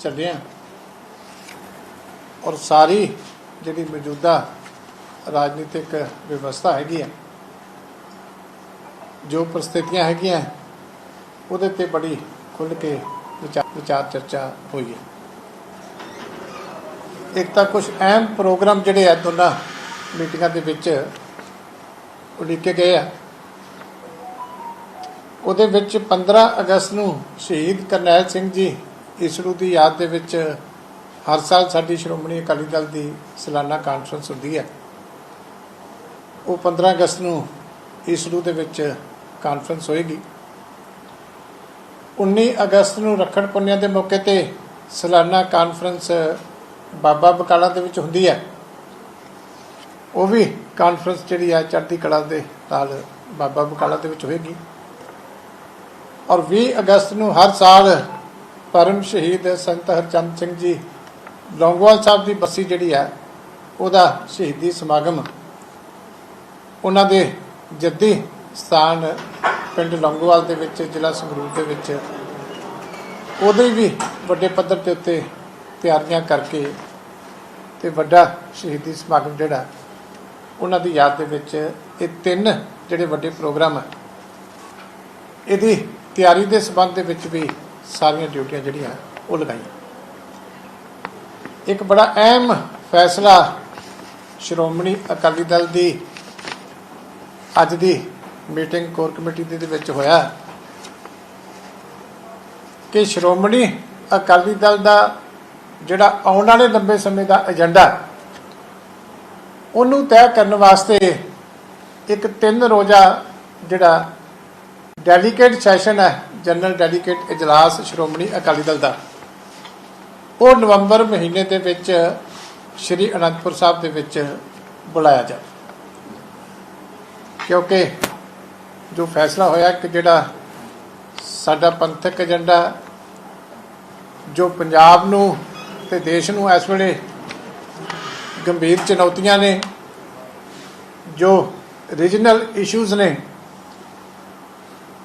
ਚੱਲਿਆ ਔਰ ਸਾਰੀ ਜਿਹੜੀ ਮੌਜੂਦਾ ਰਾਜਨੀਤਿਕ ਵਿਵਸਥਾ ਹੈਗੀ ਹੈ ਜੋ ਪ੍ਰਸਥਿਤੀਆਂ ਹੈਗੀਆਂ, ਉਹਦੇ ਤੇ ਬੜੀ ਖੁੱਲ੍ਹ ਕੇ ਵਿਚਾਰ ਵਿਚਾਰ ਚਰਚਾ ਹੋਈ ਹੈ ਇੱਕ ਤਾਂ ਕੁਝ ਅਹਿਮ ਪ੍ਰੋਗਰਾਮ ਜਿਹੜੇ ਆ ਦੋਨਾਂ ਮੀਟਿੰਗਾਂ ਦੇ ਵਿੱਚ ਉਲੀਕੇ ਗਏ ਆ। ਉਹਦੇ ਵਿੱਚ 15 ਅਗਸਤ ਨੂੰ ਸ਼ਹੀਦ ਕਰਨੈਲ ਸਿੰਘ ਜੀ ਈਸੜੂ ਦੀ ਯਾਦ ਦੇ ਵਿੱਚ ਹਰ ਸਾਲ ਸਾਡੀ ਸ਼੍ਰੋਮਣੀ ਅਕਾਲੀ ਦਲ ਦੀ ਸਾਲਾਨਾ ਕਾਨਫਰੰਸ ਹੁੰਦੀ ਹੈ। ਉਹ 15 ਅਗਸਤ ਨੂੰ ਈਸੜੂ ਦੇ ਵਿੱਚ ਕਾਨਫਰੰਸ ਹੋਏਗੀ। 19 ਅਗਸਤ ਨੂੰ ਰੱਖੜ ਪੁੰਨਿਆ ਦੇ ਮੌਕੇ ਤੇ ਸਾਲਾਨਾ ਕਾਨਫਰੰਸ ਬਾਬਾ ਬਕਾਲਾ ਦੇ ਵਿੱਚ ਹੁੰਦੀ ਹੈ। ਉਹ ਵੀ ਕਾਨਫਰੰਸ ਜਿਹੜੀ ਹੈ ਚੜ੍ਹਦੀ ਕਲਾ ਦੇ ਨਾਲ ਬਾਬਾ ਬਕਾਲਾ ਦੇ ਵਿੱਚ ਹੋਏਗੀ। ਔਰ 20 ਅਗਸਤ ਨੂੰ ਹਰ ਸਾਲ ਪਰਮ ਸ਼ਹੀਦ ਸੰਤ ਹਰਚੰਦ ਸਿੰਘ ਜੀ। ਲੌਂਗੋਵਾਲ ਸਾਹਿਬ ਦੀ ਬੱਸੀ ਜਿਹੜੀ ਹੈ, ਉਹਦਾ ਸ਼ਹੀਦੀ ਸਮਾਗਮ। ਉਹਨਾਂ ਦੇ ਜੱਦੀ ਸਥਾਨ ਪਿੰਡ ਲੌਂਗੋਵਾਲ ਦੇ ਵਿੱਚ, ਜ਼ਿਲ੍ਹਾ ਸੰਗਰੂਰ ਦੇ ਵਿੱਚ। ਉਹਦੇ ਵੀ ਵੱਡੇ ਪੱਧਰ ਤੇ ਉੱਤੇ ਤਿਆਰੀਆਂ ਕਰਕੇ ਤੇ ਵੱਡਾ ਸ਼ਹੀਦੀ ਸਮਾਗਮ ਜਿਹੜਾ, ਉਹਨਾਂ ਦੀ ਯਾਦ ਦੇ ਵਿੱਚ ਇਹ ਤਿੰਨ ਜਿਹੜੇ ਵੱਡੇ ਪ੍ਰੋਗਰਾਮ ਹੈ ਇਹਦੀ ਤਿਆਰੀ ਦੇ ਸਬੰਧ ਦੇ ਵਿੱਚ ਵੀ ਸਾਰੀਆਂ ਡਿਊਟੀਆਂ ਜਿਹੜੀਆਂ ਉਹ ਲਗਾਈਆਂ। ਇੱਕ ਬੜਾ ਅਹਿਮ ਫੈਸਲਾ ਸ਼੍ਰੋਮਣੀ ਅਕਾਲੀ ਦਲ ਦੀ ਅੱਜ ਦੀ ਮੀਟਿੰਗ ਕੋਰ ਕਮੇਟੀ ਦੇ ਵਿੱਚ ਹੋਇਆ ਕਿ ਸ਼੍ਰੋਮਣੀ ਅਕਾਲੀ ਦਲ ਦਾ ਜਿਹੜਾ ਆਉਣ ਵਾਲੇ ਲੰਬੇ ਸਮੇਂ ਦਾ ਏਜੰਡਾ, ਉਹਨੂੰ ਤੈਅ ਕਰਨ ਵਾਸਤੇ ਇੱਕ ਤਿੰਨ ਰੋਜ਼ਾ ਜਿਹੜਾ ਡੈਲੀਕੇਟ ਸੈਸ਼ਨ ਹੈ ਜਨਰਲ ਡੈਲੀਕੇਟ ਇਜਲਾਸ ਸ਼੍ਰੋਮਣੀ ਅਕਾਲੀ ਦਲ ਦਾ। ਉਹ ਨਵੰਬਰ ਮਹੀਨੇ ਦੇ ਵਿੱਚ ਸ਼੍ਰੀ ਅਨੰਦਪੁਰ ਸਾਹਿਬ ਦੇ ਵਿੱਚ ਬੁਲਾਇਆ ਜਾ ਕਿਉਂਕਿ ਜੋ ਫੈਸਲਾ ਹੋਇਆ ਕਿ ਜਿਹੜਾ ਸਾਡਾ ਪੰਥਕ ਏਜੰਡਾ ਜੋ ਪੰਜਾਬ ਨੂੰ ਤੇ ਦੇਸ਼ ਨੂੰ ਇਸ ਵੇਲੇ ਗੰਭੀਰ ਚੁਣੌਤੀਆਂ ਨੇ, ਜੋ ਰੀਜਨਲ ਇਸ਼ੂਜ਼ ਨੇ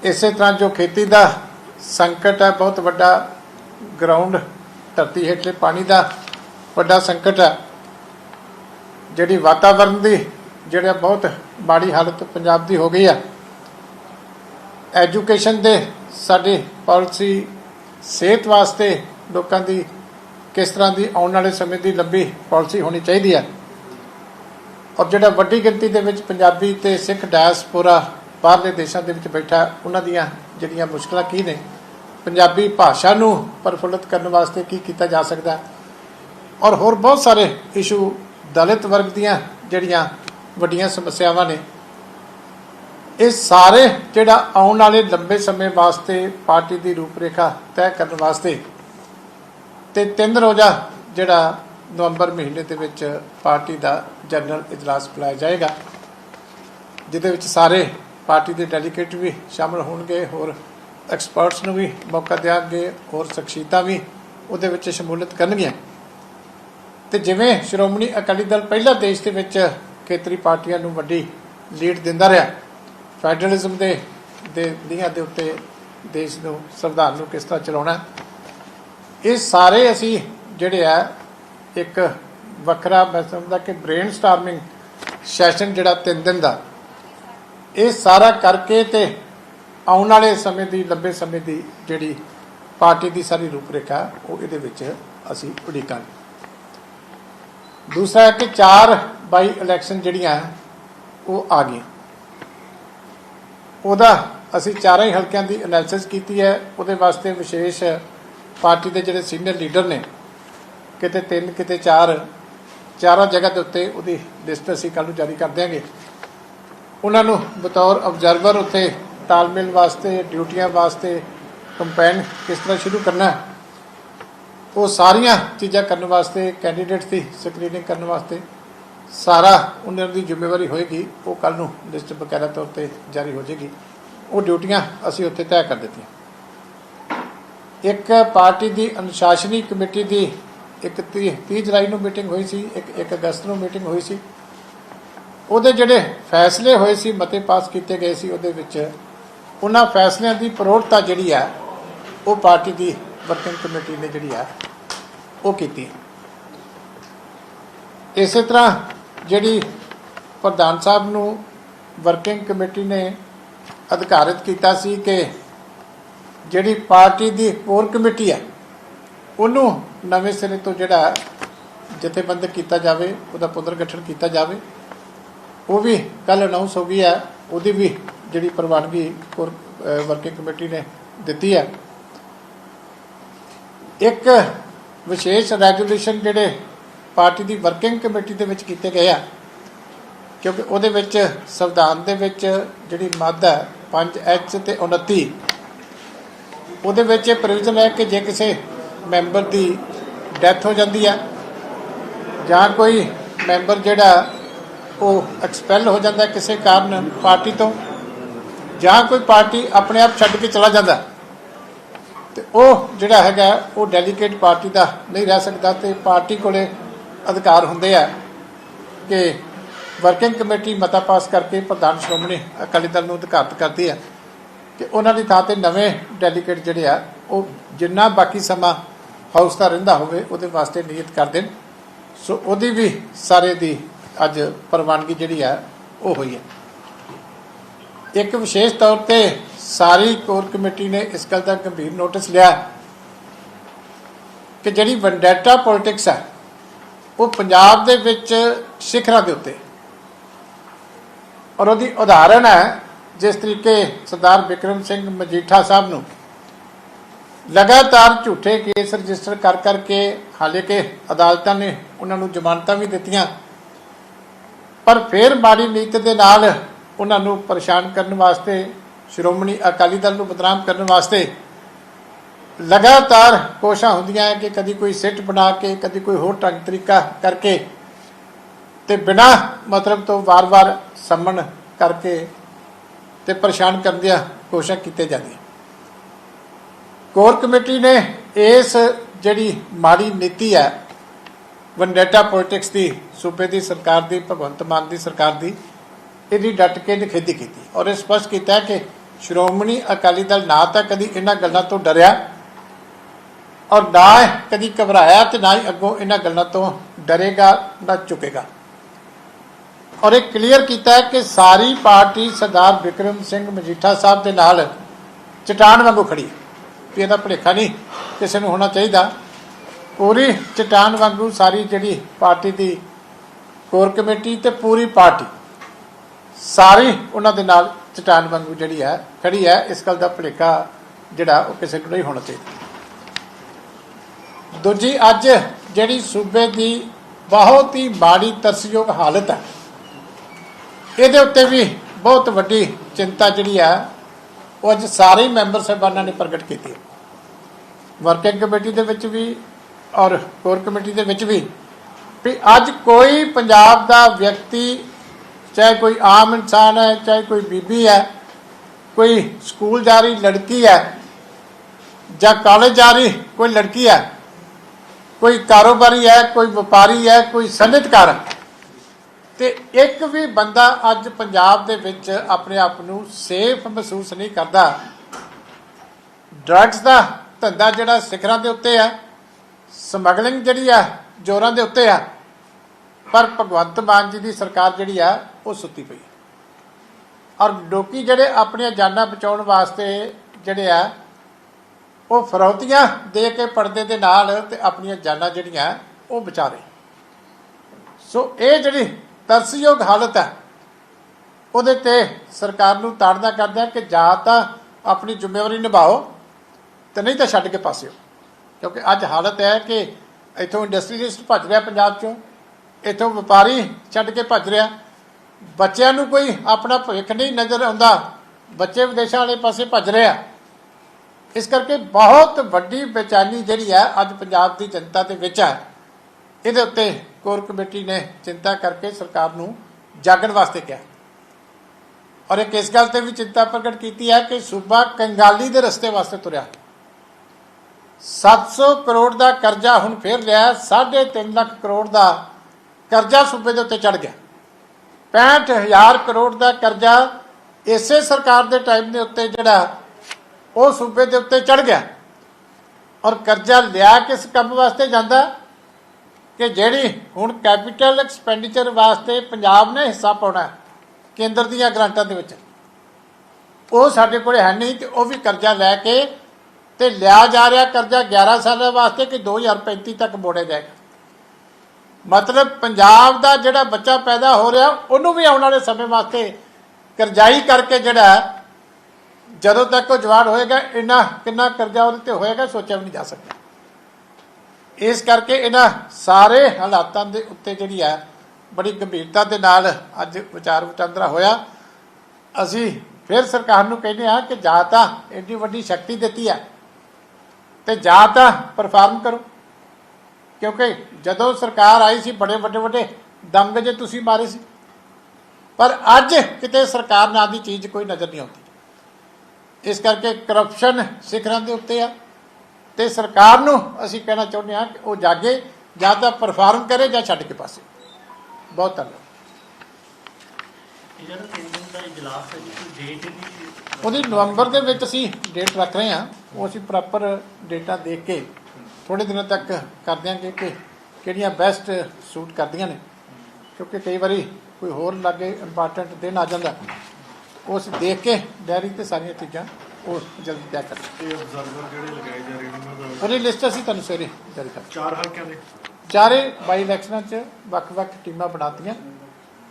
ਇਸੇ ਤਰ੍ਹਾਂ ਜੋ ਖੇਤੀ ਦਾ ਸੰਕਟ ਹੈ, ਬਹੁਤ ਵੱਡਾ ਗਰਾਊਂਡ ਧਰਤੀ ਹੇਠਲੇ ਪਾਣੀ ਦਾ ਵੱਡਾ ਸੰਕਟ ਹੈ। ਜਿਹੜੀ ਵਾਤਾਵਰਣ ਦੀ, ਜਿਹੜਾ ਬਹੁਤ ਮਾੜੀ ਹਾਲਤ ਪੰਜਾਬ ਦੀ ਹੋ ਗਈ ਹੈ ਐਜੂਕੇਸ਼ਨ ਦੇ ਸਾਡੀ ਪਾਲਿਸੀ ਸਿਹਤ ਵਾਸਤੇ ਲੋਕਾਂ ਦੀ ਕਿਸ ਤਰ੍ਹਾਂ ਦੀ ਆਉਣ ਵਾਲੇ ਸਮੇਂ ਦੀ ਲੰਬੀ ਪਾਲਿਸੀ ਹੋਣੀ ਚਾਹੀਦੀ ਹੈ ਔਰ ਜਿਹੜਾ ਵੱਡੀ ਗਿਣਤੀ ਦੇ ਵਿੱਚ ਪੰਜਾਬੀ ਤੇ ਸਿੱਖ ਡਾਇਸਪੋਰਾ ਬਾਹਰਲੇ ਦੇਸ਼ਾਂ ਦੇ ਵਿੱਚ ਬੈਠਾ, ਉਹਨਾਂ ਦੀਆਂ ਜਿਹੜੀਆਂ ਮੁਸ਼ਕਲਾਂ ਕੀ ਨੇ? ਪੰਜਾਬੀ ਭਾਸ਼ਾ ਨੂੰ ਪ੍ਰਫੁੱਲਤ ਕਰਨ ਵਾਸਤੇ ਕੀ ਕੀਤਾ ਜਾ ਸਕਦਾ? ਔਰ ਹੋਰ ਬਹੁਤ ਸਾਰੇ ਇਸ਼ੂ ਦਲਿਤ ਵਰਗ ਦੀਆਂ ਜਿਹੜੀਆਂ ਵੱਡੀਆਂ ਸਮੱਸਿਆਵਾਂ ਨੇ। ਇਹ ਸਾਰੇ ਜਿਹੜਾ ਆਉਣ ਵਾਲੇ ਲੰਬੇ ਸਮੇਂ ਵਾਸਤੇ ਪਾਰਟੀ ਦੀ ਰੂਪਰੇਖਾ ਤੈਅ ਕਰਨ ਵਾਸਤੇ ਤੇ ਤਿੰਨ ਰੋਜ਼ਾ ਜਿਹੜਾ ਨਵੰਬਰ ਮਹੀਨੇ ਦੇ ਵਿੱਚ ਪਾਰਟੀ ਦਾ ਜਨਰਲ ਇਜਲਾਸ ਬੁਲਾਇਆ ਜਾਏਗਾ, ਜਿਹਦੇ ਵਿੱਚ ਸਾਰੇ ਪਾਰਟੀ ਦੇ ਡੈਲੀਗੇਟ ਵੀ ਸ਼ਾਮਲ ਹੋਣਗੇ ਹੋਰ ਐਕਸਪਰਟਸ ਨੂੰ ਵੀ ਮੌਕਾ ਦਿਆਂਗੇ, ਹੋਰ ਸ਼ਖਸੀਅਤਾਂ ਵੀ ਉਹਦੇ ਵਿੱਚ ਸ਼ਮੂਲੀਅਤ ਕਰਨਗੀਆਂ। ਤੇ ਜਿਵੇਂ ਸ਼੍ਰੋਮਣੀ ਅਕਾਲੀ ਦਲ ਪਹਿਲਾਂ ਦੇਸ਼ ਦੇ ਵਿੱਚ ਖੇਤਰੀ ਪਾਰਟੀਆਂ ਨੂੰ ਵੱਡੀ ਲੀਡ ਦਿੰਦਾ ਰਿਹਾ ਫੈਡਰਲਿਜ਼ਮ ਦੇ ਦੇ ਦੀਆਂ ਦੇ ਉੱਤੇ ਦੇਸ਼ ਨੂੰ ਸੰਵਿਧਾਨ ਨੂੰ ਕਿਸ ਤਰ੍ਹਾਂ ਚਲਾਉਣਾ, ਇਹ ਸਾਰੇ ਅਸੀਂ ਜਿਹੜੇ ਆ, ਇੱਕ ਵੱਖਰਾ ਮੈਂ ਸਮਝਦਾ ਕਿ ਬ੍ਰੇਨ ਸਟਾਰਮਿੰਗ ਸੈਸ਼ਨ ਜਿਹੜਾ ਤਿੰਨ ਦਿਨ ਦਾ ਇਹ ਸਾਰਾ ਕਰਕੇ ਤੇ ਆਉਣ ਵਾਲੇ ਸਮੇਂ ਦੀ, ਲੰਬੇ ਸਮੇਂ ਦੀ ਜਿਹੜੀ ਪਾਰਟੀ ਦੀ ਸਾਰੀ ਰੂਪਰੇਖਾ, ਉਹ ਇਹਦੇ ਵਿੱਚ ਅਸੀਂ ਉਡੀਕਾਂਗੇ। ਦੂਸਰਾ ਹੈ ਕਿ ਚਾਰ ਬਾਈ ਇਲੈਕਸ਼ਨ ਜਿਹੜੀਆਂ, ਉਹ ਆ ਗਈਆਂ। ਉਹਦਾ ਅਸੀਂ ਚਾਰਾਂ ਹੀ ਹਲਕਿਆਂ ਦੀ ਐਨਾਲਿਸਿਸ ਕੀਤੀ ਹੈ। ਉਹਦੇ ਵਾਸਤੇ ਵਿਸ਼ੇਸ਼ ਪਾਰਟੀ ਦੇ ਜਿਹੜੇ ਸੀਨੀਅਰ ਲੀਡਰ ਨੇ, ਕਿਤੇ ਤਿੰਨ, ਕਿਤੇ ਚਾਰ, ਚਾਰਾਂ ਜਗ੍ਹਾ ਦੇ ਉੱਤੇ ਉਹਦੀ ਲਿਸਟ ਅਸੀਂ ਕੱਲ੍ਹ ਨੂੰ ਜਾਰੀ ਕਰ ਦਿਆਂਗੇ। ਉਹਨਾਂ ਨੂੰ ਬਤੌਰ ਆਬਜ਼ਰਵਰ ਉੱਥੇ ਤਾਲਮੇਲ ਵਾਸਤੇ ਡਿਊਟੀਆਂ ਵਾਸਤੇ ਕੰਪੇਨ ਕਿਸ ਤਰ੍ਹਾਂ ਸ਼ੁਰੂ ਕਰਨਾ ਹੈ, ਉਹ ਸਾਰੀਆਂ ਚੀਜ਼ਾਂ ਕਰਨ ਵਾਸਤੇ ਕੈਂਡੀਡੇਟਸ ਦੀ ਸਕਰੀਨਿੰਗ ਕਰਨ ਵਾਸਤੇ ਸਾਰਾ ਉਹਨਾਂ ਦੀ ਜ਼ਿੰਮੇਵਾਰੀ ਹੋਏਗੀ। ਉਹ ਕੱਲ ਨੂੰ ਲਿਸਟ ਬਕਾਇਦਾ ਤੌਰ ਤੇ ਜਾਰੀ ਹੋ ਜਾਏਗੀ। ਉਹ ਡਿਊਟੀਆਂ ਅਸੀਂ ਉੱਥੇ ਤੈਅ ਕਰ ਦਿੱਤੀਆਂ। ਇੱਕ ਪਾਰਟੀ ਦੀ ਅਨੁਸ਼ਾਸਨੀ ਕਮੇਟੀ ਦੀ ਇੱਕ 30 30 ਜੁਲਾਈ ਨੂੰ ਮੀਟਿੰਗ ਹੋਈ ਸੀ ਇੱਕ 1 ਅਗਸਤ ਨੂੰ ਮੀਟਿੰਗ ਹੋਈ ਸੀ। ਉਹਦੇ ਜਿਹੜੇ ਫੈਸਲੇ ਹੋਏ ਸੀ, ਮਤੇ ਪਾਸ ਕੀਤੇ ਗਏ ਸੀ, ਉਹਦੇ ਵਿੱਚ ਉਹਨਾਂ ਫੈਸਲਿਆਂ ਦੀ ਪ੍ਰੋੜਤਾ ਜਿਹੜੀ ਆ, ਉਹ ਪਾਰਟੀ ਦੀ ਵਰਕਿੰਗ ਕਮੇਟੀ ਨੇ ਜਿਹੜੀ ਆ, ਉਹ ਕੀਤੀ ਇਸੇ ਤਰ੍ਹਾਂ ਜਿਹੜੀ ਪ੍ਰਧਾਨ ਸਾਹਿਬ ਨੂੰ ਵਰਕਿੰਗ ਕਮੇਟੀ ਨੇ ਅਧਿਕਾਰਿਤ ਕੀਤਾ ਸੀ ਕਿ ਜਿਹੜੀ ਪਾਰਟੀ ਦੀ ਕੋਰ ਕਮੇਟੀ ਹੈ ਉਹਨੂੰ ਨਵੇਂ ਸਿਰੇ ਤੋਂ ਜਿਹੜਾ ਜਥੇਬੰਦਕ ਕੀਤਾ ਜਾਵੇ, ਉਹਦਾ ਪੁਨਰਗਠਨ ਕੀਤਾ ਜਾਵੇ। ਉਹ ਵੀ ਕੱਲ ਅਨਾਉਂਸ ਹੋ ਗਈ ਹੈ, ਉਹਦੀ ਵੀ ਜਿਹੜੀ ਪ੍ਰਵਾਨਗੀ ਵਰਕਿੰਗ ਕਮੇਟੀ ਨੇ ਦਿੱਤੀ ਹੈ। ਇੱਕ ਵਿਸ਼ੇਸ਼ ਰੈਗੂਲੇਸ਼ਨ ਜਿਹੜੇ ਪਾਰਟੀ ਦੀ ਵਰਕਿੰਗ ਕਮੇਟੀ ਦੇ ਵਿੱਚ ਕੀਤੇ ਗਏ ਆ, ਕਿਉਂਕਿ ਉਹਦੇ ਵਿੱਚ ਸੰਵਿਧਾਨ ਦੇ ਵਿੱਚ ਜਿਹੜੀ ਮੱਦ ਹੈ 5 ਐਚ ਤੇ 29 ਉਹਦੇ ਵਿੱਚ ਇਹ ਪ੍ਰੋਵੀਜ਼ਨ ਹੈ ਕਿ ਜੇ ਕਿਸੇ ਮੈਂਬਰ ਦੀ ਡੈਥ ਹੋ ਜਾਂਦੀ ਹੈ ਜਾਂ ਕੋਈ ਮੈਂਬਰ ਜਿਹੜਾ ਉਹ ਐਕਸਪੈਲ ਹੋ ਜਾਂਦਾ ਕਿਸੇ ਕਾਰਨ ਪਾਰਟੀ ਤੋਂ, ਜਾਂ ਕੋਈ ਪਾਰਟੀ ਆਪਣੇ ਆਪ ਛੱਡ ਕੇ ਚਲਾ ਜਾਂਦਾ। ਤੇ ਉਹ ਜਿਹੜਾ ਹੈਗਾ, ਉਹ ਡੈਲੀਗੇਟ ਪਾਰਟੀ ਦਾ ਨਹੀਂ ਰਹਿ ਸਕਦਾ ਤੇ ਪਾਰਟੀ ਕੋਲੇ ਅਧਿਕਾਰ ਹੁੰਦੇ ਆ ਕਿ ਵਰਕਿੰਗ ਕਮੇਟੀ ਮਤਾ ਪਾਸ ਕਰਕੇ ਪ੍ਰਧਾਨ ਸ਼੍ਰੋਮਣੀ ਅਕਾਲੀ ਦਲ ਨੂੰ ਅਧਿਕਾਰਤ ਕਰਦੀ ਹੈ ਕਿ ਉਹਨਾਂ ਦੀ ਥਾਂ ਤੇ ਨਵੇਂ ਡੈਲੀਗੇਟ ਜਿਹੜੇ ਆ, ਉਹ ਜਿੰਨਾ ਬਾਕੀ ਸਮਾਂ ਹਾਊਸ ਦਾ ਰਹਿੰਦਾ ਹੋਵੇ, ਉਹਦੇ ਵਾਸਤੇ ਨਿਯਤ ਕਰ ਦੇਣ। ਸੋ ਉਹਦੀ ਵੀ ਸਾਰੇ ਦੀ ਅੱਜ ਪ੍ਰਵਾਨਗੀ ਜਿਹੜੀ ਹੈ ਉਹ ਹੋਈ ਹੈ। ਇੱਕ ਵਿਸ਼ੇਸ਼ ਤੌਰ ਤੇ ਸਾਰੀ ਕੋਰ ਕਮੇਟੀ ਨੇ ਇਸ ਗੱਲ ਦਾ ਗੰਭੀਰ ਨੋਟਿਸ ਲਿਆ ਕਿ ਜਿਹੜੀ ਵੈਂਡੈਟਾ ਪੋਲਿਟਿਕਸ ਹੈ ਉਹ ਪੰਜਾਬ ਦੇ ਵਿੱਚ ਸਿਖਰਾਂ ਦੇ ਉੱਤੇ। ਔਰ ਉਹਦੀ ਉਦਾਹਰਣ ਹੈ, ਜਿਸ ਤਰੀਕੇ ਸਰਦਾਰ ਵਿਕਰਮ ਸਿੰਘ ਮਜੀਠਾ ਸਾਹਿਬ ਨੂੰ ਲਗਾਤਾਰ ਝੂਠੇ ਕੇਸ ਰਜਿਸਟਰ ਕਰ ਕਰਕੇ ਹਾਲੇ ਕਿ ਅਦਾਲਤਾਂ ਨੇ ਉਹਨਾਂ ਨੂੰ ਜ਼ਮਾਨਤਾਂ ਵੀ ਦਿੱਤੀਆਂ। ਪਰ ਫਿਰ ਮਾੜੀ ਨੀਤ ਦੇ ਨਾਲ ਉਹਨਾਂ ਨੂੰ ਪਰੇਸ਼ਾਨ ਕਰਨ ਵਾਸਤੇ, ਸ਼੍ਰੋਮਣੀ ਅਕਾਲੀ ਦਲ ਨੂੰ ਬਦਨਾਮ ਕਰਨ ਵਾਸਤੇ ਲਗਾਤਾਰ ਕੋਸ਼ਾਂ ਹੁੰਦੀਆਂ ਹੈ ਕਿ ਕਦੀ ਕੋਈ ਸਿੱਟ ਬਣਾ ਕੇ, ਕਦੀ ਕੋਈ ਹੋਰ ਢੰਗ ਤਰੀਕਾ ਕਰਕੇ ਤੇ ਬਿਨਾ ਮਤਲਬ ਤੋਂ ਵਾਰ-ਵਾਰ ਸੰਮਣ ਕਰਕੇ ਤੇ ਪਰੇਸ਼ਾਨ ਕਰਨ ਦੀਆਂ ਕੋਸ਼ਿਸ਼ਾਂ ਕੀਤੇ ਜਾਂਦੀਆਂ। ਕੋਰ ਕਮੇਟੀ ਨੇ ਇਸ ਜਿਹੜੀ ਮਾੜੀ ਨੀਤੀ ਹੈ ਵਨਡੇਟਾ ਪੋਲਿਟਿਕਸ ਦੀ, ਸੂਬੇ ਦੀ ਸਰਕਾਰ ਦੀ, ਭਗਵੰਤ ਮਾਨ ਦੀ ਸਰਕਾਰ ਦੀ, ਇਹਦੀ ਡਟ ਕੇ ਨਿਖੇਧੀ ਕੀਤੀ। ਔਰ ਇਹ ਸਪਸ਼ਟ ਕੀਤਾ ਕਿ ਸ਼੍ਰੋਮਣੀ ਅਕਾਲੀ ਦਲ ਨਾ ਤਾਂ ਕਦੀ ਇਹਨਾਂ ਗੱਲਾਂ ਤੋਂ ਡਰਿਆ ਔਰ ਨਾ ਕਦੀ ਘਬਰਾਇਆ ਤੇ ਨਾ ਹੀ ਅੱਗੋਂ ਇਹਨਾਂ ਗੱਲਾਂ ਤੋਂ ਡਰੇਗਾ, ਨਾ ਝੁਕੇਗਾ। ਔਰ ਇਹ ਕਲੀਅਰ ਕੀਤਾ ਕਿ ਸਾਰੀ ਪਾਰਟੀ ਸਰਦਾਰ ਵਿਕਰਮ ਸਿੰਘ ਮਜੀਠਾ ਸਾਹਿਬ ਦੇ ਨਾਲ ਚਟਾਨ ਵਾਂਗੂ ਖੜੀ ਹੈ। ਵੀ ਇਹਦਾ ਭੁਲੇਖਾ ਨਹੀਂ, ਕਿਸੇ ਨੂੰ ਹੋਣਾ ਚਾਹੀਦਾ। ਪੂਰੀ ਚਟਾਨ ਵਾਂਗੂ ਸਾਰੀ ਜਿਹੜੀ ਪਾਰਟੀ ਦੀ ਕੋਰ ਕਮੇਟੀ ਤੇ ਪੂਰੀ ਪਾਰਟੀ, ਸਾਰੀ ਉਹਨਾਂ ਦੇ ਨਾਲ ਚਟਾਨ ਵਾਂਗੂ ਜਿਹੜੀ ਹੈ, ਖੜੀ ਹੈ, ਇਸ ਗੱਲ ਦਾ ਭੁਲੇਖਾ ਜਿਹੜਾ ਉਹ ਕਿਸੇ ਨੂੰ ਨਹੀਂ ਹੋਣਾ ਚਾਹੀਦਾ। ਦੂਜੀ, ਅੱਜ ਜਿਹੜੀ ਸੂਬੇ ਦੀ ਬਹੁਤ ਹੀ ਮਾੜੀ ਤਰਸਯੋਗ ਹਾਲਤ ਹੈ, ਇਹਦੇ ਉੱਤੇ ਵੀ ਬਹੁਤ ਵੱਡੀ ਚਿੰਤਾ ਜਿਹੜੀ ਹੈ, ਉਹ ਅੱਜ ਸਾਰੇ ਮੈਂਬਰ ਸਾਹਿਬਾਨਾਂ ਨੇ ਪ੍ਰਗਟ ਕੀਤੀ ਹੈ। ਵਰਕਿੰਗ ਕਮੇਟੀ ਦੇ ਵਿੱਚ ਵੀ ਔਰ ਕੋਰ ਕਮੇਟੀ ਦੇ ਵਿੱਚ ਵੀ ਵੀ ਅੱਜ ਕੋਈ ਪੰਜਾਬ ਦਾ ਵਿਅਕਤੀ, ਚਾਹੇ ਕੋਈ ਆਮ ਇਨਸਾਨ ਹੈ, ਚਾਹੇ ਕੋਈ ਬੀਬੀ ਹੈ, ਕੋਈ ਸਕੂਲ ਜਾ ਰਹੀ ਲੜਕੀ ਹੈ ਜਾਂ ਕਾਲਜ ਜਾ ਰਹੀ ਕੋਈ ਲੜਕੀ ਹੈ, ਕੋਈ ਕਾਰੋਬਾਰੀ ਹੈ, ਕੋਈ ਵਪਾਰੀ ਹੈ, ਕੋਈ ਸਨਅਤਕਾਰ ਹੈ, ਤੇ ਇੱਕ ਵੀ ਬੰਦਾ ਅੱਜ ਪੰਜਾਬ ਦੇ ਵਿੱਚ ਆਪਣੇ ਆਪ ਨੂੰ ਸੇਫ ਮਹਿਸੂਸ ਨਹੀਂ ਕਰਦਾ। ਡਰੱਗਸ ਦਾ ਧੰਦਾ ਜਿਹੜਾ ਸਿਖਰਾਂ ਦੇ ਉੱਤੇ ਹੈ ਸਮਗਲਿੰਗ ਜਿਹੜੀ ਆ, ਜੋਰਾਂ ਦੇ ਉੱਤੇ ਆ, ਪਰ ਭਗਵੰਤ ਮਾਨ ਜੀ ਦੀ ਸਰਕਾਰ ਜਿਹੜੀ ਆ, ਉਹ ਸੁੱਤੀ ਪਈ ਔਰ ਲੋਕੀ ਜਿਹੜੇ ਆਪਣੀਆਂ ਜਾਨਾਂ ਬਚਾਉਣ ਵਾਸਤੇ ਜਿਹੜੇ ਆ, ਉਹ ਫਰੌਤੀਆਂ ਦੇ ਕੇ ਪਰਦੇ ਦੇ ਨਾਲ ਤੇ ਆਪਣੀਆਂ ਜਾਨਾਂ ਜਿਹੜੀਆਂ, ਉਹ ਬਚਾ ਰਹੇ। ਸੋ ਇਹ ਜਿਹੜੀ ਤਰਸਯੋਗ ਹਾਲਤ ਹੈ ਉਹਦੇ ਤੇ ਸਰਕਾਰ ਨੂੰ ਤਾੜਨਾ ਕਰਦੇ ਕਿ ਜਾਂ ਤਾਂ ਆਪਣੀ ਜ਼ਿੰਮੇਵਾਰੀ ਨਿਭਾਓ ਤੇ ਨਹੀਂ ਤਾਂ ਛੱਡ ਕੇ ਪਾਸਿਓ ਕਿਉਂਕਿ ਅੱਜ ਹਾਲਤ ਹੈ ਕਿ ਇੱਥੋਂ ਇੰਡਸਟਰੀਲਿਸਟ ਭੱਜ ਰਿਹਾ ਪੰਜਾਬ ਚੋਂ, ਇੱਥੋਂ ਵਪਾਰੀ ਛੱਡ ਕੇ ਭੱਜ ਰਿਹਾ। ਬੱਚਿਆਂ ਨੂੰ ਕੋਈ ਆਪਣਾ ਭਵਿੱਖ ਨਹੀਂ ਨਜ਼ਰ ਆਉਂਦਾ। ਬੱਚੇ ਵਿਦੇਸ਼ਾਂ ਵਾਲੇ ਪਾਸੇ ਭੱਜ ਰਿਹਾ ਇਸ ਕਰਕੇ ਬਹੁਤ ਵੱਡੀ ਬੇਚੈਨੀ ਜਿਹੜੀ ਹੈ ਅੱਜ ਪੰਜਾਬ ਦੀ ਜਨਤਾ ਦੇ ਵਿੱਚ ਹੈ। ਇਹਦੇ ਉੱਤੇ ਕੋਰ ਕਮੇਟੀ ਨੇ ਚਿੰਤਾ ਕਰਕੇ ਸਰਕਾਰ ਨੂੰ ਜਾਗਣ ਵਾਸਤੇ ਕਿਹਾ। ਔਰ ਇੱਕ ਇਸ ਗੱਲ ਤੇ ਵੀ ਚਿੰਤਾ ਪ੍ਰਗਟ ਕੀਤੀ ਹੈ ਕਿ ਸੂਬਾ ਕੰਗਾਲੀ ਦੇ ਰਸਤੇ ਵਾਸਤੇ ਤੁਰਿਆ। 700 ਕਰੋੜ ਦਾ ਕਰਜ਼ਾ ਹੁਣ ਫੇਰ ਲਿਆ 3.5 ਲੱਖ ਕਰੋੜ ਦਾ ਕਰਜ਼ਾ ਸੂਬੇ ਦੇ ਉੱਤੇ ਚੜ ਗਿਆ। 65000 ਕਰੋੜ ਦਾ ਕਰਜ਼ਾ ਇਸੇ ਸਰਕਾਰ ਦੇ ਟਾਈਮ ਦੇ ਉੱਤੇ ਜਿਹੜਾ ਉਹ ਸੂਬੇ ਦੇ ਉੱਤੇ ਚੜ ਗਿਆ। ਔਰ ਕਰਜ਼ਾ ਲਿਆ ਕਿਸ ਕੰਮ ਵਾਸਤੇ ਜਾਂਦਾ? ਕਿ ਜਿਹੜੀ ਹੁਣ ਕੈਪੀਟਲ ਐਕਸਪੈਂਡੀਚਰ ਵਾਸਤੇ ਪੰਜਾਬ ਨੇ ਹਿੱਸਾ ਪਾਉਣਾ ਕੇਂਦਰ ਦੀਆਂ ਗ੍ਰਾਂਟਾਂ ਦੇ ਵਿੱਚ। ਉਹ ਸਾਡੇ ਕੋਲੇ ਹੈ ਨਹੀਂ ਤੇ ਉਹ ਵੀ ਕਰਜ਼ਾ ਲੈ ਕੇ ਤੇ ਲਿਆ ਜਾ ਰਿਹਾ ਕਰਜ਼ਾ 11 ਸਾਲਾਂ ਵਾਸਤੇ ਕਿ 2035 ਤੱਕ ਮੋੜਿਆ ਜਾਏਗਾ। ਮਤਲਬ ਪੰਜਾਬ ਦਾ ਜਿਹੜਾ ਬੱਚਾ ਪੈਦਾ ਹੋ ਰਿਹਾ, ਉਹਨੂੰ ਵੀ ਆਉਣ ਵਾਲੇ ਸਮੇਂ ਵਾਸਤੇ ਕਰਜ਼ਾਈ ਕਰਕੇ ਜਿਹੜਾ ਜਦੋਂ ਤੱਕ ਉਹ ਜਵਾਨ ਹੋਏਗਾ, ਇੰਨਾ ਕਿੰਨਾ ਕਰਜ਼ਾ ਉਹਦੇ ਤੇ ਹੋਏਗਾ, ਸੋਚਿਆ ਵੀ ਨਹੀਂ ਜਾ ਸਕਦਾ। ਇਸ ਕਰਕੇ ਇਹਨਾਂ ਸਾਰੇ ਹਾਲਾਤਾਂ ਦੇ ਉੱਤੇ ਜਿਹੜੀ ਹੈ ਬੜੀ ਗੰਭੀਰਤਾ ਦੇ ਨਾਲ ਅੱਜ ਵਿਚਾਰ ਵਟਾਂਦਰਾ ਹੋਇਆ। ਅਸੀਂ ਫਿਰ ਸਰਕਾਰ ਨੂੰ ਕਹਿੰਦੇ ਆ ਕਿ ਜਾਂ ਤਾਂ ਐਡੀ ਵੱਡੀ ਸ਼ਕਤੀ ਦਿੱਤੀ ਹੈ ਤੇ ਜਾਂ ਤਾਂ ਪਰਫਾਰਮ ਕਰੋ। ਕਿਉਂਕਿ ਜਦੋਂ ਸਰਕਾਰ ਆਈ ਸੀ ਬੜੇ ਵੱਡੇ ਵੱਡੇ ਦੰਗ ਜੇ ਤੁਸੀਂ ਮਾਰੇ ਸੀ। ਪਰ ਅੱਜ ਕਿਤੇ ਸਰਕਾਰ ਨਾਂ ਦੀ ਚੀਜ਼ ਕੋਈ ਨਜ਼ਰ ਨਹੀਂ ਆਉਂਦੀ। ਇਸ ਕਰਕੇ ਕਰਪਸ਼ਨ ਸਿਖਰਾਂ ਦੇ ਉੱਤੇ ਆ। ਤੇ ਸਰਕਾਰ ਨੂੰ ਅਸੀਂ ਕਹਿਣਾ ਚਾਹੁੰਦੇ ਹਾਂ ਕਿ ਉਹ ਜਾਗੇ ਜਾਂ ਤਾਂ ਪਰਫਾਰਮ ਕਰੇ ਜਾਂ ਛੱਡ ਕੇ ਪਾਸੇ। ਬਹੁਤ ਧੰਨਵਾਦ। ਇਹ ਜਿਹੜਾ ਤਿੰਨ ਦਿਨ ਦਾ ਇਜਲਾਸ ਹੈ ਜੀ ਕੋਈ ਡੇਟ ਦੀ ਉਹਦੀ ਨਵੰਬਰ ਦੇ ਵਿੱਚ ਅਸੀਂ ਡੇਟ ਰੱਖ ਰਹੇ ਹਾਂ। ਉਹ ਅਸੀਂ ਪ੍ਰੋਪਰ ਡੇਟਾ ਦੇਖ ਕੇ ਥੋੜੇ ਦਿਨਾਂ ਤੱਕ ਕਰ ਦਿਆਂਗੇ ਕਿ ਕਿਹੜੀਆਂ ਬੈਸਟ ਸੂਟ ਕਰਦੀਆਂ ਨੇ। ਕਿਉਂਕਿ ਕਈ ਵਾਰੀ ਕੋਈ ਹੋਰ ਲਾਗੇ ਇੰਪੋਰਟੈਂਟ ਦਿਨ ਆ ਜਾਂਦਾ। ਉਹ ਅਸੀਂ ਦੇਖ ਕੇ ਡਾਇਰੀ ਤੇ ਸਾਰੀਆਂ ਚੀਜ਼ਾਂ ਉਹ ਜਲਦੀ ਤਿਆਰ ਕਰ ਇਹ ਅਬਜ਼ਰਵਰ ਜਿਹੜੇ ਲਗਾਏ ਜਾ ਰਹੇ ਨੇ ਉਹਨਾਂ ਦਾ ਉਹਦੀ ਲਿਸਟ ਅਸੀਂ ਤੁਹਾਨੂੰ ਸਵੇਰੇ ਜਾਰੀ ਕਰ ਚਾਰ ਹਲਕਿਆਂ ਦੇ। ਚਾਰੇ ਬਾਈ ਇਲੈਕਸ਼ਨਾਂ 'ਚ ਵੱਖ-ਵੱਖ ਟੀਮਾਂ ਬਣਾਤੀਆਂ।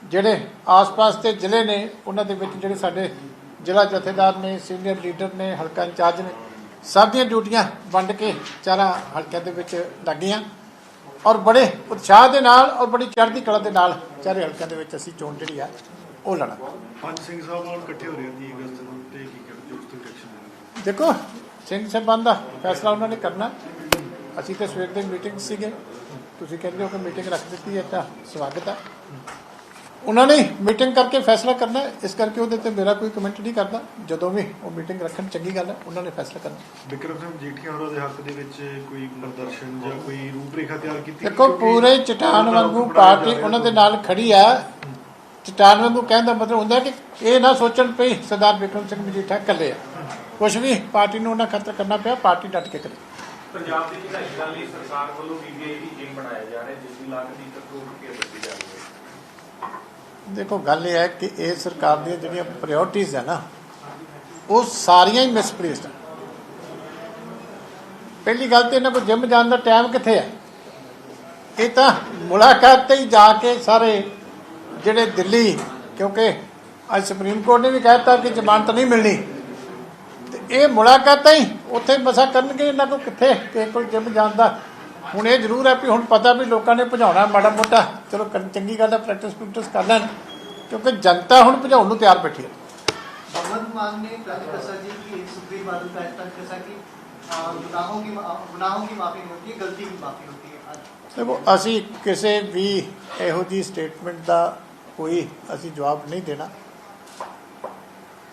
ਜਿਹੜੇ ਆਸ-ਪਾਸ ਦੇ ਜ਼ਿਲ੍ਹੇ ਨੇ ਉਹਨਾਂ ਦੇ ਵਿੱਚ ਜਿਹੜੇ ਸਾਡੇ ਜ਼ਿਲ੍ਹਾ ਜਥੇਦਾਰ ਨੇ ਸੀਨੀਅਰ ਲੀਡਰ ਨੇ ਹਲਕਾ ਇੰਚਾਰਜ ਨੇ ਸਭ ਦੀਆਂ ਡਿਊਟੀਆਂ ਵੰਡ ਕੇ ਚਾਰਾਂ ਹਲਕਿਆਂ ਦੇ ਵਿੱਚ ਲੱਗੀਆਂ ਔਰ ਬੜੇ ਉਤਸ਼ਾਹ ਦੇ ਨਾਲ ਔਰ ਬੜੀ ਚੜ੍ਹਦੀ ਕਲਾ ਦੇ ਨਾਲ ਚਾਰੇ ਹਲਕਿਆਂ ਦੇ ਵਿੱਚ ਅਸੀਂ ਚੋਣ ਜਿਹੜੀ ਆ ਉਹ ਲੜਾਂਗੇ। ਪੰਜ ਸਿੰਘ ਸਾਹਿਬ ਨਾਲ ਇਕੱਠੇ ਹੋ ਰਹੇ 30 ਅਗਸਤ ਨੂੰ ਤੇ ਕੀ ਕਰਦੇ ਉਸ ਤੋਂ ਇਲੈਕਸ਼ਨ ਦੇ ਦੇਖੋ ਸਿੰਘ ਸਾਹਿਬਾਨ ਦਾ ਫੈਸਲਾ ਉਹਨਾਂ ਨੇ ਕਰਨਾ। ਅਸੀਂ ਤਾਂ ਸਵੇਰ ਦੇ ਮੀਟਿੰਗ ਸੀਗੇ। ਤੁਸੀਂ ਕਹਿੰਦੇ ਹੋ ਕਿ ਮੀਟਿੰਗ ਰੱਖ ਦਿੱਤੀ ਹੈ ਤਾਂ ਸਵਾਗਤ ਹੈ ਉਹਨਾਂ ਨੇ ਮੀਟਿੰਗ ਕਰਕੇ ਫੈਸਲਾ ਕਰਨਾ ਹੈ, ਇਸ ਕਰਕੇ ਉਹਦੇ ਤੇ ਮੇਰਾ ਕੋਈ ਕਮੈਂਟ ਨਹੀਂ ਕਰਦਾ। ਜਦੋਂ ਵੀ ਉਹ ਮੀਟਿੰਗ ਰੱਖਣ ਚੰਗੀ ਗੱਲ ਹੈ ਉਹਨਾਂ ਨੇ ਫੈਸਲਾ ਕਰਨਾ ਵਿਕਰਮ ਸਿੰਘ ਜੀਠੀਆ ਹੋਰਾਂ ਦੇ ਹੱਕ ਦੇ ਵਿੱਚ ਕੋਈ ਪ੍ਰਦਰਸ਼ਨ ਜਾਂ ਕੋਈ ਰੂਪਰੇਖਾ ਤਿਆਰ ਕੀਤੀ ਦੇਖੋ ਕਿਉਂਕਿ ਪੂਰੇ ਚਟਾਨ ਉਹਨਾਂ ਵਾਂਗੂ ਨੂੰ ਬਣਾਇਆ ਪਾਰਟੀ ਉਹਨਾਂ ਦੇ ਨਾਲ ਖੜੀ ਆ ਚਟਾਨ ਵਾਂਗੂ ਕਹਿਣ ਦਾ ਮਤਲਬ ਹੁੰਦਾ ਕਿ ਇਹ ਨਾ ਸੋਚਣ ਪਈ ਸਰਦਾਰ ਵਿਕਰਮ ਸਿੰਘ ਮਜੀਠਾ ਇਕੱਲੇ ਆ। ਕੁਝ ਵੀ ਪਾਰਟੀ ਨੂੰ ਉਹਨਾਂ ਖਤਰ ਕਰਨਾ ਪਿਆ ਪਾਰਟੀ ਡਟ ਕੇ ਕਰੇ। ਪੰਜਾਬ ਦੀ ਵਿਧਾਇਕ ਦਲ ਲਈ ਸਰਕਾਰ ਵੱਲੋਂ ਬੀਬੀਆਈ ਦੀ ਟੀਮ ਬਣਾਇਆ ਜਾ ਰਿਹਾ ਜਿਸ ਦੀ ਲਾਗਤ 1 ਕਰੋੜ ਰੁਪਏ ਦੱਸੀ ਜਾ ਰਹੀ ਹੈ। ਦੇਖੋ, ਗੱਲ ਇਹ ਹੈ ਕਿ ਇਹ ਸਰਕਾਰ ਦੀਆਂ ਜਿਹੜੀਆਂ ਪ੍ਰਾਇੋਰਟੀਆਂ ਹੈ ਨਾ, ਉਹ ਸਾਰੀਆਂ ਹੀ ਮਿਸਪਲੇਸਡ ਪਹਿਲੀ ਗੱਲ ਤੇ ਇਹਨਾਂ ਕੋਲ ਜਿਮ ਜਾਣ ਦਾ ਟਾਈਮ ਕਿੱਥੇ ਹੈ? ਇਹ ਤਾਂ ਮੁਲਾਕਾਤ ਤੇ ਹੀ ਜਾ ਕੇ ਸਾਰੇ ਜਿਹੜੇ ਦਿੱਲੀ, ਕਿਉਂਕਿ ਅੱਜ ਸੁਪਰੀਮ ਕੋਰਟ ਨੇ ਵੀ ਕਹਿਤਾ ਕਿ ਜ਼ਮਾਨਤ ਨਹੀਂ ਮਿਲਣੀ। ਤੇ ਇਹ ਮੁਲਾਕਾਤਾਂ ਹੀ ਉੱਥੇ ਮਸਾ ਕਰਨਗੇ ਇਹਨਾਂ ਕੋਲ ਕਿੱਥੇ? ਕਿ ਕੋਈ ਜਿਮ ਜਾਣ ਦਾ ਹੁਣ ਇਹ ਜ਼ਰੂਰ ਹੈ ਵੀ ਹੁਣ ਪਤਾ ਵੀ ਲੋਕਾਂ ਨੇ ਭਜਾਉਣਾ ਮਾੜਾ ਮੋਟਾ ਚਲੋ ਕਰਨ- ਚੰਗੀ ਗੱਲ ਹੈ ਪ੍ਰੈਕਟਿਸ ਪ੍ਰੈਕਟਿਸ ਕਰ ਲੈਣ ਕਿਉਂਕਿ ਜਨਤਾ ਹੁਣ ਭਜਾਉਣ ਨੂੰ ਤਿਆਰ ਬੈਠੀ ਹੈ भगवंत मान ने राजीव प्रसाद जी की सुप्रीम बादल का ऐसा जैसा कि आ, गुनाहों की मा- गुनाहों की माफी नहीं होती है गलती की माफी होती है आज ਦੇਖੋ ਅਸੀਂ ਕਿਸੇ ਵੀ ਇਹੋ ਜੀ ਸਟੇਟਮੈਂਟ ਦਾ ਕੋਈ ਅਸੀਂ ਜਵਾਬ ਨਹੀਂ ਦੇਣਾ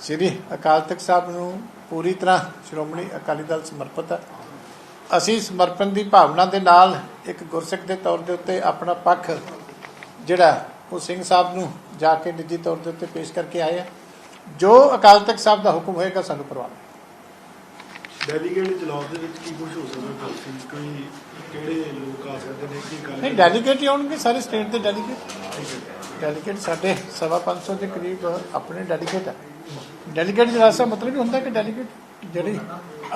ਸ੍ਰੀ ਅਕਾਲ ਤਖਤ ਸਾਹਿਬ ਨੂੰ ਪੂਰੀ ਤਰ੍ਹਾਂ ਸ਼੍ਰੋਮਣੀ ਅਕਾਲੀ ਦਲ ਸਮਰਪਿਤ ਹੈ ਅਸੀਂ ਸਮਰਪਣ ਦੀ ਭਾਵਨਾ ਦੇ ਨਾਲ ਇੱਕ ਗੁਰਸਿੱਖ ਦੇ ਤੌਰ ਦੇ ਉੱਤੇ ਆਪਣਾ ਪੱਖ ਜਿਹੜਾ ਉਹ ਸਿੰਘ ਸਾਹਿਬ ਨੂੰ ਜਾ ਕੇ ਨਿੱਜੀ ਤੌਰ ਦੇ ਉੱਤੇ ਪੇਸ਼ ਕਰਕੇ ਆਏ ਆ। ਜੋ ਅਕਾਲ ਤਖਤ ਸਾਹਿਬ ਦਾ ਹੁਕਮ ਹੋਏਗਾ ਸਾਨੂੰ ਕਰਵਾਉਣਾ ਡੈਲੀਗੇਟ ਇਜਲਾਸ ਦੇ ਵਿੱਚ ਕੀ ਕੁਝ ਹੋ ਸਕਦਾ ਕੋਈ ਕਿਹੜੇ ਲੋਕ ਆ ਸਕਦੇ ਨੇ? ਕੀ ਗੱਲ ਨਹੀਂ ਡੈਲੀਗੇਟ ਹੀ ਆਉਣਗੇ ਸਾਰੇ ਸਟੇਟ ਦੇ ਡੈਲੀਗੇਟ ਡੈਲੀਗੇਟ ਸਾਡੇ ਸਵਾ ਪੰਜ ਸੌ ਦੇ ਕਰੀਬ ਆਪਣੇ ਡੈਲੀਗੇਟ ਆ। ਡੈਲੀਗੇਟ ਜਿਹੜਾ ਸਾ ਮਤਲਬ ਹੀ ਹੁੰਦਾ ਕਿ ਡੈਲੀਗੇਟ ਜਿਹੜੀ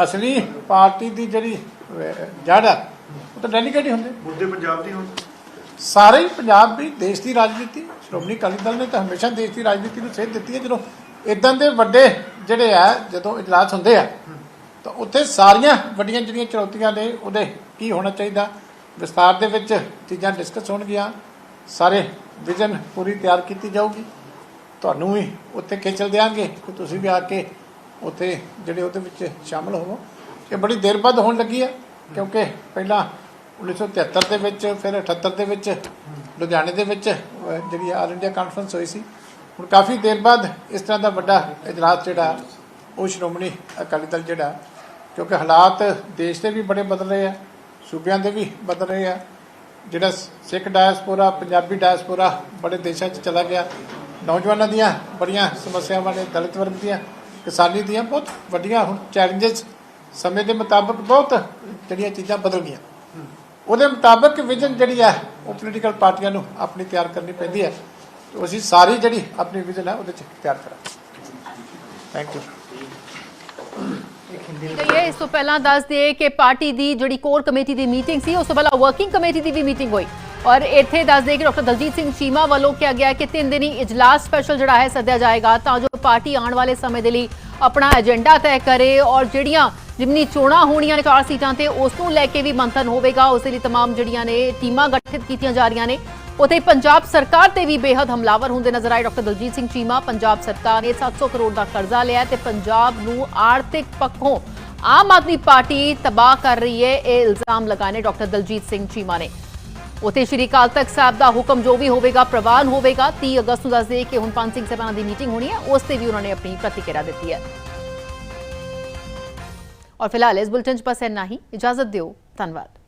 ਅਸਲੀ ਪਾਰਟੀ ਦੀ ਜਿਹੜੀ ਜੜ ਆ ਉਹ ਤਾਂ ਡੈਲੀਗੇਟ ਹੀ ਹੁੰਦੇ। ਮੁੱਦੇ ਪੰਜਾਬ ਦੀ ਹੁਣ। ਸਾਰੇ ਹੀ ਪੰਜਾਬ ਵੀ ਦੇਸ਼ ਦੀ ਰਾਜਨੀਤੀ ਸ਼੍ਰੋਮਣੀ ਅਕਾਲੀ ਦਲ ਨੇ ਤਾਂ ਹਮੇਸ਼ਾ ਦੇਸ਼ ਦੀ ਰਾਜਨੀਤੀ ਨੂੰ ਸੇਧ ਦਿੱਤੀ ਹੈ। ਜਦੋਂ ਇਦਾਂ ਦੇ ਵੱਡੇ ਜਿਹੜੇ ਆ ਜਦੋਂ ਇਜਲਾਸ ਹੁੰਦੇ ਆ ਤਾਂ ਉੱਥੇ ਸਾਰੀਆਂ ਵੱਡੀਆਂ ਜਿਹੜੀਆਂ ਚੁਣੌਤੀਆਂ ਨੇ ਉਹਦੇ ਕੀ ਹੋਣਾ ਚਾਹੀਦਾ? ਵਿਸਤਾਰ ਦੇ ਵਿੱਚ ਚੀਜ਼ਾਂ ਡਿਸਕਸ ਹੋਣਗੀਆਂ। ਸਾਰੇ ਵਿਜ਼ਨ ਪੂਰੀ ਤਿਆਰ ਕੀਤੀ ਜਾਊਗੀ। ਤੁਹਾਨੂੰ ਵੀ ਉੱਥੇ ਖੇਚਲ ਦਿਆਂਗੇ ਕਿ ਤੁਸੀਂ ਵੀ ਆ ਕੇ ਉੱਥੇ ਜਿਹੜੇ ਉਹਦੇ ਵਿੱਚ ਸ਼ਾਮਲ ਹੋਵੋ। ਇਹ ਬੜੀ ਦੇਰ ਬਾਅਦ ਹੋਣ ਲੱਗੀ ਆ, ਕਿਉਂਕਿ ਪਹਿਲਾਂ 1973 ਦੇ ਵਿੱਚ, ਫਿਰ 78 ਦੇ ਵਿੱਚ, ਲੁਧਿਆਣੇ ਦੇ ਵਿੱਚ ਜਿਹੜੀ ਆਲ ਇੰਡੀਆ ਕਾਨਫਰੰਸ ਹੋਈ ਸੀ। ਹੁਣ ਕਾਫੀ ਦੇਰ ਬਾਅਦ ਇਸ ਤਰ੍ਹਾਂ ਦਾ ਵੱਡਾ ਇਜਲਾਸ ਜਿਹੜਾ, ਉਹ ਸ਼੍ਰੋਮਣੀ ਅਕਾਲੀ ਦਲ ਜਿਹੜਾ, ਕਿਉਂਕਿ ਹਾਲਾਤ ਦੇਸ਼ ਦੇ ਵੀ ਬੜੇ ਬਦਲ ਰਹੇ ਆ, ਸੂਬਿਆਂ ਦੇ ਵੀ ਬਦਲ ਰਹੇ ਆ। ਜਿਹੜਾ ਸਿੱਖ ਡਾਇਸਪੋਰਾ, ਪੰਜਾਬੀ ਡਾਇਸਪੋਰਾ ਬੜੇ ਦੇਸ਼ਾਂ 'ਚ ਚਲਾ ਗਿਆ। ਨੌਜਵਾਨਾਂ ਦੀਆਂ ਬੜੀਆਂ ਸਮੱਸਿਆਵਾਂ ਨੇ ਦਲਿਤ ਵਰਗ ਦੀਆਂ। ਕਿਸਾਨੀ ਦੀਆਂ ਬਹੁਤ ਵੱਡੀਆਂ ਹੁਣ ਚੈਲੰਜਸ ਸਮੇਂ ਦੇ ਮੁਤਾਬਕ ਬਹੁਤ ਜਿਹੜੀਆਂ ਚੀਜ਼ਾਂ ਬਦਲ ਗਈਆਂ। ਉਹਦੇ ਮੁਤਾਬਕ ਵਿਜ਼ਨ ਜਿਹੜੀ ਹੈ, ਉਹ ਪੋਲੀਟੀਕਲ ਪਾਰਟੀਆਂ ਨੂੰ ਆਪਣੀ ਤਿਆਰ ਕਰਨੀ ਪੈਂਦੀ ਹੈ। ਅਸੀਂ ਸਾਰੀ ਜਿਹੜੀ ਆਪਣੀ ਵਿਜ਼ਨ ਹੈ, ਉਹਦੇ ਚ ਤਿਆਰ ਕਰਾਂਗੇ। ਥੈਂਕ ਯੂ ਗਈ ਹੈ ਇਸ ਤੋਂ ਪਹਿਲਾਂ ਦੱਸ ਦਈਏ ਕਿ ਪਾਰਟੀ ਦੀ ਜਿਹੜੀ ਕੋਰ ਕਮੇਟੀ ਦੀ ਮੀਟਿੰਗ ਸੀ, ਉਸ ਤੋਂ ਪਹਿਲਾਂ ਵਰਕਿੰਗ ਕਮੇਟੀ ਦੀ ਵੀ ਮੀਟਿੰਗ ਹੋਈ। ਔਰ ਇੱਥੇ ਦੱਸ ਦਈਏ ਕਿ ਡਾਕਟਰ ਦਲਜੀਤ ਸਿੰਘ ਚੀਮਾ ਵੱਲੋਂ ਕਿਹਾ ਗਿਆ ਕਿ ਤਿੰਨ ਦਿਨੀ ਇਜਲਾਸ ਸਪੈਸ਼ਲ ਜਿਹੜਾ ਹੈ ਸੱਦਿਆ ਜਾਏਗਾ, ਤਾਂ ਜੋ ਪਾਰਟੀ ਆਉਣ ਵਾਲੇ ਸਮੇਂ ਦੇ ਲਈ ਆਪਣਾ ਏਜੰਡਾ ਤੈਅ ਕਰੇ ਔਰ ਜਿਹੜੀਆਂ ਜਿਮਨੀ ਚੋਣਾ ਹੋਣੀਆਂ ਨੇ ਚਾਰ ਸੀਟਾਂ ਤੇ, ਉਸ ਨੂੰ ਲੈ ਕੇ ਵੀ ਮੰਥਨ ਹੋਵੇਗਾ। ਉਸ ਲਈ ਤਮਾਮ ਜਿਹੜੀਆਂ ਨੇ ਟੀਮਾਂ ਗਠਿਤ ਕੀਤੀਆਂ ਜਾ ਰਹੀਆਂ ਨੇ। ਉਥੇ ਪੰਜਾਬ ਸਰਕਾਰ ਤੇ ਵੀ ਬੇहद ਹਮਲਾਵਰ ਹੁੰਦੇ ਨਜ਼ਰ ਆਏ। ਡਾਕਟਰ ਦਲਜੀਤ ਸਿੰਘ ਚੀਮਾ ਪੰਜਾਬ ਸਰਕਾਰ ਨੇ 700 ਕਰੋੜ ਦਾ ਕਰਜ਼ਾ ਲਿਆ ਤੇ ਪੰਜਾਬ ਨੂੰ ਆਰਥਿਕ ਪੱਖੋਂ ਆਮ ਆਦਮੀ ਪਾਰਟੀ ਤਬਾਹ ਕਰ ਰਹੀ ਹੈ। ਇਹ ਇਲਜ਼ਾਮ ਲਗਾਏ ਨੇ ਡਾਕਟਰ ਦਲਜੀਤ ਸਿੰਘ ਚੀਮਾ ਨੇ। ਉਤੇ ਸ਼੍ਰੀ ਅਕਾਲ ਤਖਤ ਸਾਹਿਬ ਦਾ ਹੁਕਮ ਜੋ ਵੀ ਹੋਵੇਗਾ, ਪ੍ਰਵਾਨ ਹੋਵੇਗਾ 30 ਅਗਸਤ ਨੂੰ ਦੱਸਦੇ ਕਿ ਹੁਣ ਪੰਜ ਸਿੰਘ ਸਾਹਿਬਾਨਾਂ ਦੀ ਮੀਟਿੰਗ ਹੋਣੀ ਹੈ, ਉਸ ਤੇ ਵੀ ਉਹਨਾਂ ਨੇ ਆਪਣੀ ਪ੍ਰਤੀਕਿਰਿਆ ਦਿੱਤੀ ਹੈ। ਔਰ ਫਿਲਹਾਲ ਇਸ ਬੁਲਟਨ ਚ ਬਸ ਇੰਨਾ ਹੀ। ਇਜਾਜ਼ਤ ਦਿਓ। ਧੰਨਵਾਦ।